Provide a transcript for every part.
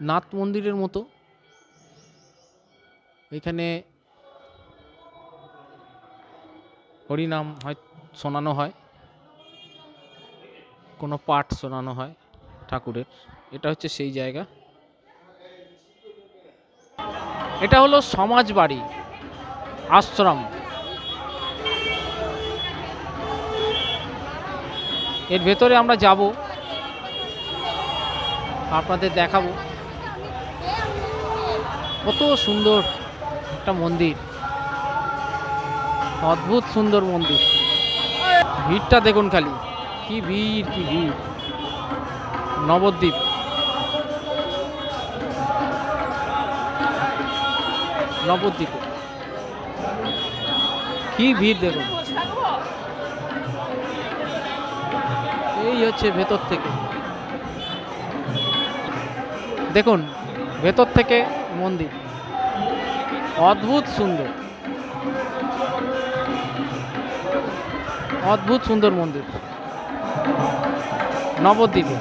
নাথ মন্দিরের মতো। এখানে হরিনাম হয়, শোনানো হয়। কোনো পাঠ শোনানো হয় ঠাকুরের। এটা হচ্ছে সেই জায়গা। এটা হলো সমাজ বাড়ি আশ্রম। এর ভেতরে আমরা যাব, আপনাদের দেখাবো। কত সুন্দর একটা মন্দির। অদ্ভুত সুন্দর মন্দির। ভিড়টা দেখুন খালি। কি ভিড় কি ভিড়। নবদ্বীপ। নবদ্বীপে। কি ভিড় দেখুন। এই হচ্ছে ভেতর থেকে। দেখুন, ভেতর থেকে মন্দির। অদ্ভুত সুন্দর। অদ্ভুত সুন্দর মন্দির। নবদ্বীপে।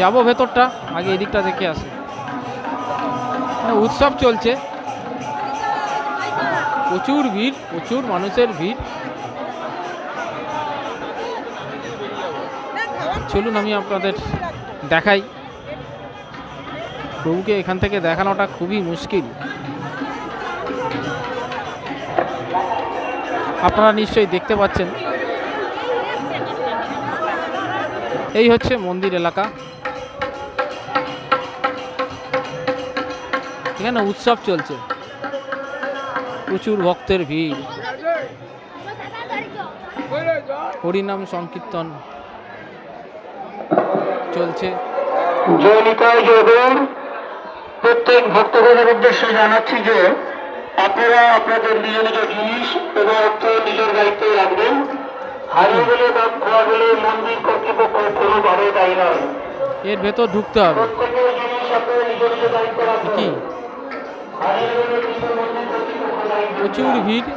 যাব ভেতরটা আগে এদিকটা দেখে আসি। হ্যাঁ, উৎসব চলছে। প্রচুর ভিড় প্রচুর মানুষের ভিড়। চলুন, আমি আপনাদের দেখাই। প্রভুকে এখান থেকে দেখানোটা খুবই মুশকিল। আপনারা নিশ্চয়ই দেখতে পাচ্ছেন। এই হচ্ছে মন্দির এলাকা। এখানে উৎসব চলছে। প্রচুর ভক্তের ভিড়। হরিনাম সংকীর্তন। চলছে। জয়নিতায় প্রত্যেক ভক্তদের উদ্দেশ্যে জানাচ্ছি যে আপনারা আপনাদের নিজ নিজ জিনিস এবং অর্থ নিজের দায়িত্বে রাখবেন। হারিয়ে গেলে বা খোয়া গেলে মন্দির কর্তৃপক্ষ কোনোভাবে দায়ী নয় এর ভেতর ঢুকতে হবে। কি। প্রচুর ভিড়।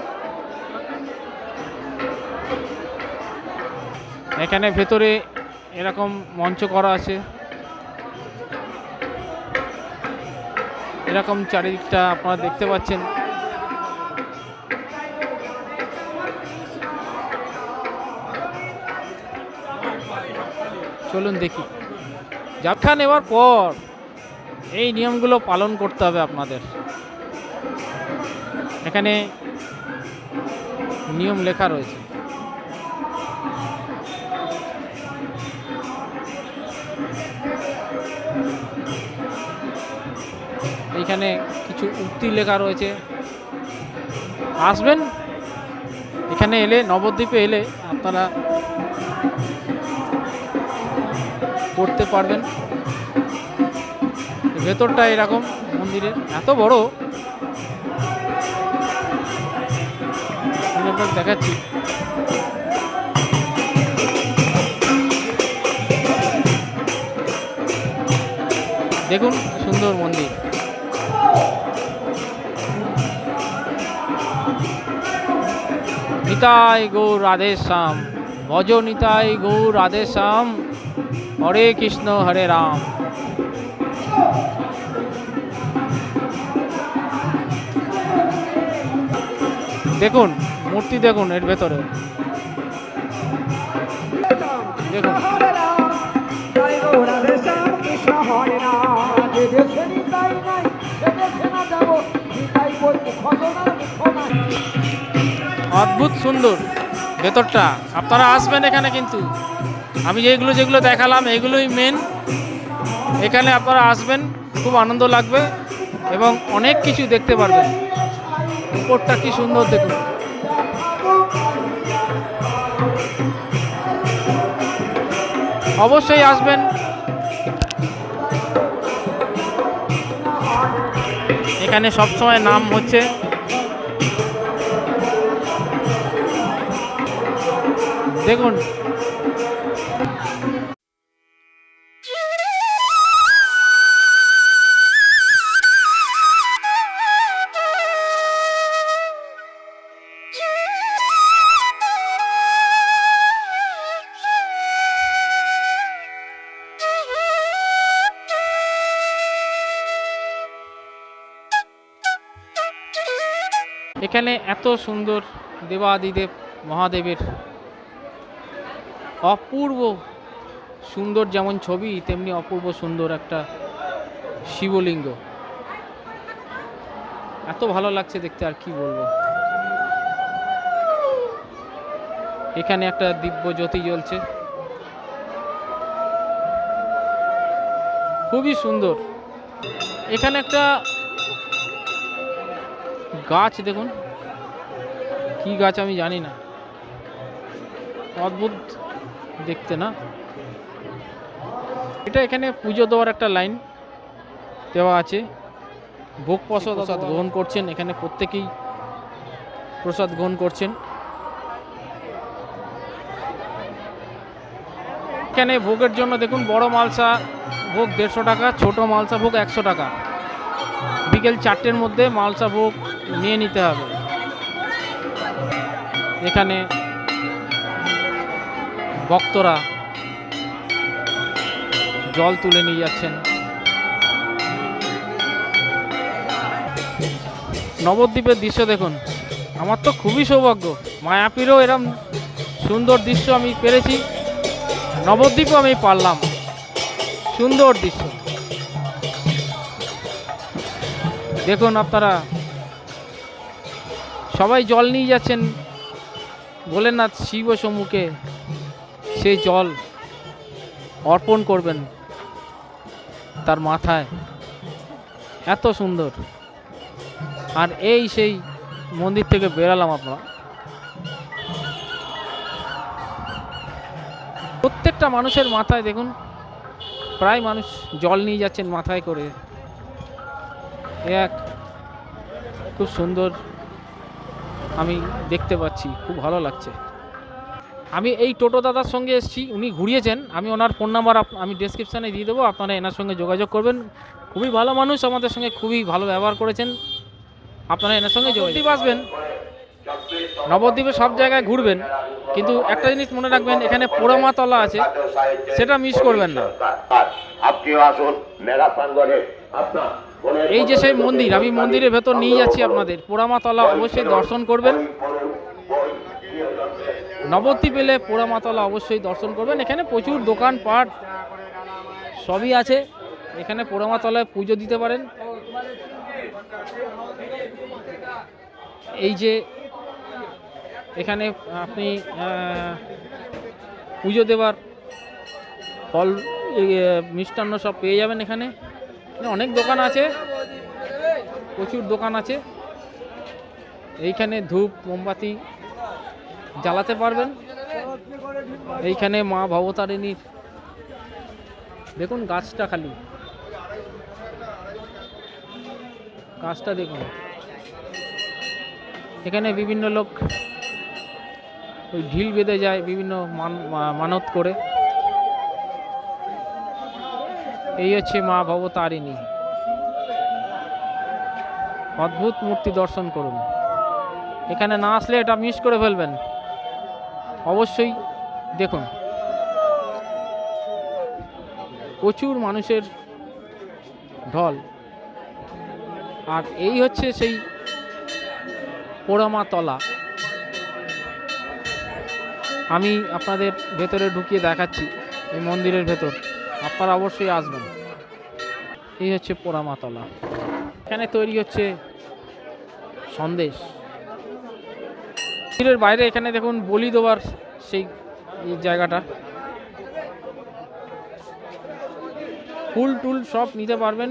এখানে ভেতরে এরকম মঞ্চ করা আছে। এরকম চারিদিকটা আপনারা দেখতে পাচ্ছেন। চলুন দেখি। যাত্রা নেওয়ার পর এই নিয়মগুলো পালন করতে হবে আপনাদের। এখানে নিয়ম লেখা রয়েছে। এইখানে কিছু উক্তি লেখা রয়েছে। আসবেন? এখানে এলে, নবদ্বীপে এলে আপনারা পড়তে পারবেন। ভেতরটা এরকম মন্দিরের এত বড়। দেখাচ্ছি। দেখুন, সুন্দর মন্দির। নিতাই গৌর শ্যাম ভজ নিতাই গৌর শ্যাম হরে কৃষ্ণ, হরে রাম। দেখুন, মূর্তি দেখুন এর ভেতরে। দেখুন। অদ্ভুত সুন্দর। ভেতরটা। আপনারা আসবেন এখানে কিন্তু। আমি যেগুলো যেগুলো দেখালাম, এগুলোই মেন এখানে আপনারা আসবেন, খুব আনন্দ লাগবে এবং অনেক কিছু দেখতে পারবেন। উপরটা কি সুন্দর দেখুন। অবশ্যই আসবেন। এখানে সবসময় নাম হচ্ছে দেখুন। এখানে এত সুন্দর দেবাদিদেব মহাদেবের অপূর্ব সুন্দর যেমন ছবি, তেমনি অপূর্ব সুন্দর একটা শিবলিঙ্গ। এত ভালো লাগছে দেখতে, আর কি বলব? এখানে একটা দিব্য জ্যোতি জ্বলছে। খুবই সুন্দর। এখানে একটা গাছ দেখুন। কি গাছ আমি জানি না। অদ্ভুত দেখতে না। এটা এখানে পুজো দেওয়ার একটা লাইন দেওয়া আছে। ভোগ প্রসাদ প্রসাদ গ্রহণ করছেন এখানে প্রত্যেকেই প্রসাদ গ্রহণ করছেন। এখানে ভোগের জন্য দেখুন বড় মালসা ভোগ দেড়শো টাকা ছোট মালসা ভোগ একশো টাকা। বিকেল চারটের মধ্যে মালসা ভোগ নিয়ে নিতে হবে। এখানে ভক্তরা জল তুলে নিয়ে যাচ্ছেন। নবদ্বীপের দৃশ্য দেখুন। আমার তো খুবই সৌভাগ্য। মায়াপিরও এরম সুন্দর দৃশ্য আমি পেরেছি। নবদ্বীপও আমি পারলাম। সুন্দর দৃশ্য। দেখুন আপনারা। সবাই জল নিয়ে যাচ্ছেন। ভোলেনাথ শিব সম্মুখে। সেই জল অর্পণ করবেন তার মাথায়। এত সুন্দর। আর এই সেই মন্দির থেকে বেরালাম আমরা। প্রত্যেকটা মানুষের মাথায় দেখুন, প্রায় মানুষ জল নিয়ে যাচ্ছেন মাথায় করে। এক, খুব সুন্দর আমি দেখতে পাচ্ছি, খুব ভালো লাগছে। আমি এই টোটো দাদার সঙ্গে এসেছি উনি ঘুরিয়েছেন আমি ওনার ফোন নাম্বার আমি ডেসক্রিপশানে দিয়ে দেবো আপনারা এনার সঙ্গে যোগাযোগ করবেন। খুবই ভালো মানুষ আমাদের সঙ্গে খুবই ভালো ব্যবহার করেছেন। আপনারা এনার সঙ্গে যোগাযোগ আসবেন। নবদ্বীপে সব জায়গায় ঘুরবেন কিন্তু একটা জিনিস মনে রাখবেন এখানে পোড়ামাতলা আছে সেটা মিস করবেন না। এই যে সেই মন্দির আমি মন্দিরের ভেতর নিয়ে যাচ্ছি আপনাদের। পোড়ামাতলা অবশ্যই দর্শন করবেন। নবদ্বীপ এলে পোড়ামাতলা অবশ্যই দর্শন করবেন। এখানে প্রচুর দোকানপাট সবই আছে। এখানে পোড়ামাতলায় পুজো দিতে পারেন। এই যে এখানে আপনি পুজো দেবার ফল মিষ্টান্ন সব পেয়ে যাবেন এখানে অনেক দোকান আছে। প্রচুর দোকান আছে। এইখানে ধূপ, মোমবাতি জ্বালাতে পারবেন। এইখানে মা ভবতারিণীর দেখুন গাছটা খালি। গাছটা দেখুন। এখানে বিভিন্ন লোক ওই ঢিল বেঁধে যায়, বিভিন্ন মান মানত করে। এই হচ্ছে মা ভবতারিণী। অদ্ভুত মূর্তি দর্শন করুন। এখানে না আসলে এটা মিস করে ফেলবেন। অবশ্যই দেখুন। প্রচুর মানুষের ঢল। আর এই হচ্ছে সেই পোড়ামা তলা আমি আপনাদের ভেতরে ঢুকিয়ে দেখাচ্ছি, এই মন্দিরের ভেতর। আপনারা অবশ্যই আসবেন। এই হচ্ছে পোড়ামাতলা। এখানে তৈরি হচ্ছে সন্দেশ। মন্দিরের বাইরে এখানে দেখুন বলি দেওয়ার সেই জায়গাটা। ফুল টুল সব নিতে পারবেন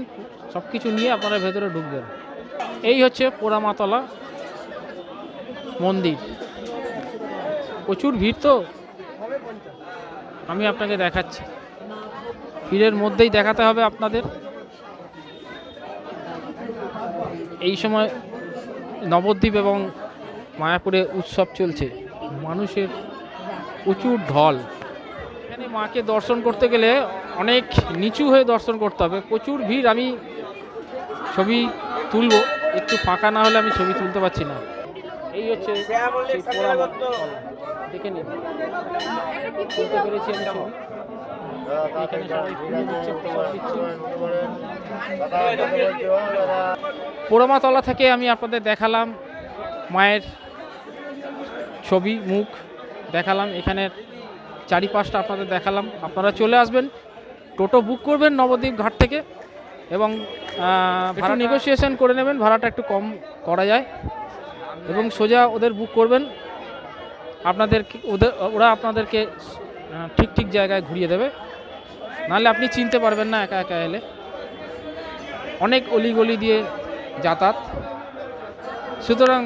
সব কিছু নিয়ে আপনারা ভেতরে ঢুকবেন। এই হচ্ছে পোড়ামাতলা মন্দির। প্রচুর ভিড় তো? আমি আপনাকে দেখাচ্ছি। ভিড়ের মধ্যেই দেখাতে হবে আপনাদের। এই সময় নবদ্বীপ এবং মায়াপুরে উৎসব চলছে। মানুষের প্রচুর ঢল। এখানে মাকে দর্শন করতে গেলে অনেক নিচু হয়ে দর্শন করতে হবে। প্রচুর ভিড়, আমি ছবি তুলবো। একটু ফাঁকা না হলে আমি ছবি তুলতে পারছি না। এই হচ্ছে দেখে নিন। তুলতে পেরেছি আমি ছবি। পোড়ামাতলা থেকে আমি আপনাদের দেখালাম মায়ের ছবি মুখ দেখালাম এখানের চারিপাশটা আপনাদের দেখালাম। আপনারা চলে আসবেন টোটো বুক করবেন নবদ্বীপ ঘাট থেকে এবং ভাড়া নেগোসিয়েশন করে নেবেন ভাড়াটা একটু কম করা যায়। এবং সোজা ওদের বুক করবেন আপনাদের ওদের ওরা আপনাদেরকে ঠিক ঠিক জায়গায় ঘুরিয়ে দেবে। নাহলে আপনি চিনতে পারবেন না একা একা এলে। অনেক অলিগলি দিয়ে যাতায়াত। সুতরাং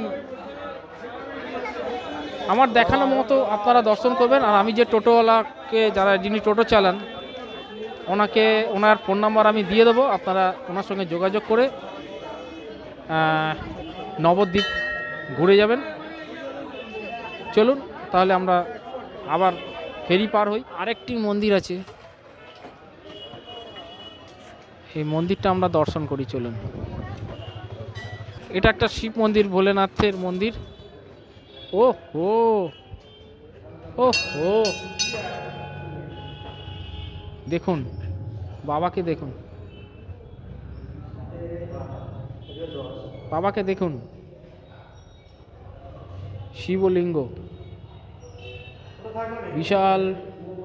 আমার দেখানো মতো আপনারা দর্শন করবেন। আর আমি যে টোটোওয়ালাকে, যারা যিনি টোটো চালান, ওনাকে, ওনার ফোন নাম্বার আমি দিয়ে দেবো। আপনারা ওনার সঙ্গে যোগাযোগ করে নবদ্বীপ ঘুরে যাবেন। চলুন, তাহলে আমরা আবার ফেরি পার হই। আরেকটি মন্দির আছে। এই মন্দিরটা আমরা দর্শন করি, চলুন। এটা একটা শিব মন্দির, ভোলেনাথের মন্দির। ও হো ও হো দেখুন, বাবাকে দেখুন। বাবাকে দেখুন। শিবলিঙ্গ। বিশাল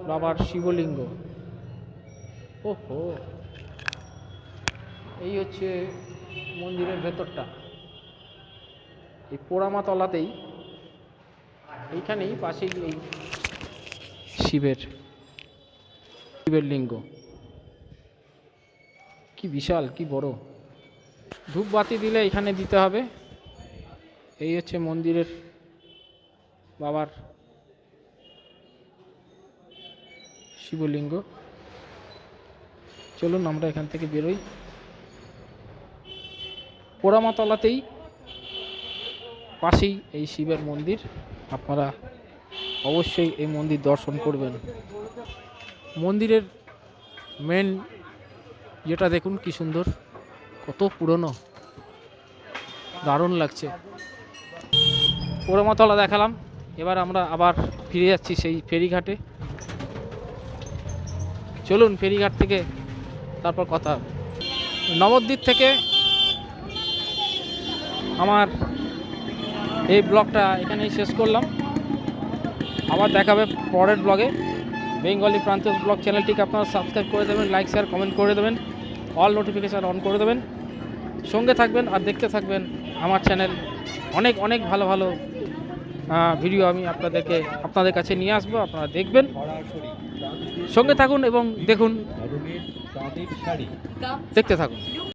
বাবার শিবলিঙ্গ। ও হো এই হচ্ছে মন্দিরের ভেতরটা। এই পোড়ামা তলাতেই এইখানেই পাশেই এই শিবের শিবের লিঙ্গ। কি বিশাল, কি বড়। ধূপবাতি দিলে এখানে দিতে হবে। এই হচ্ছে মন্দিরের বাবার শিবলিঙ্গ। চলুন আমরা এখান থেকে বেরোই। পোড়ামাতলাতেই পাশেই এই শিবের মন্দির। আপনারা অবশ্যই এই মন্দির দর্শন করবেন। মন্দিরের মেন যেটা দেখুন কি সুন্দর, কত পুরনো, দারুণ লাগছে। পোড়ামাতলা দেখালাম, এবার আমরা আবার ফিরে যাচ্ছি সেই ফেরিঘাটে। চলুন ফেরিঘাট থেকে তারপর কথা নবদ্বীপ থেকে আমার এই ব্লগটা এখানেই শেষ করলাম। আবার দেখাবে পরের ব্লগে। বেঙ্গলি প্রান্তস ব্লগ চ্যানেলটিকে আপনারা সাবস্ক্রাইব করে দেবেন লাইক শেয়ার কমেন্ট করে দেবেন অল নোটিফিকেশান অন করে দেবেন। সঙ্গে থাকবেন আর দেখতে থাকবেন আমার চ্যানেল অনেক অনেক ভালো ভালো ভিডিও আমি আপনাদেরকে, আপনাদের কাছে নিয়ে আসব, আপনারা দেখবেন। সঙ্গে থাকুন এবং দেখুন। দেখতে থাকুন।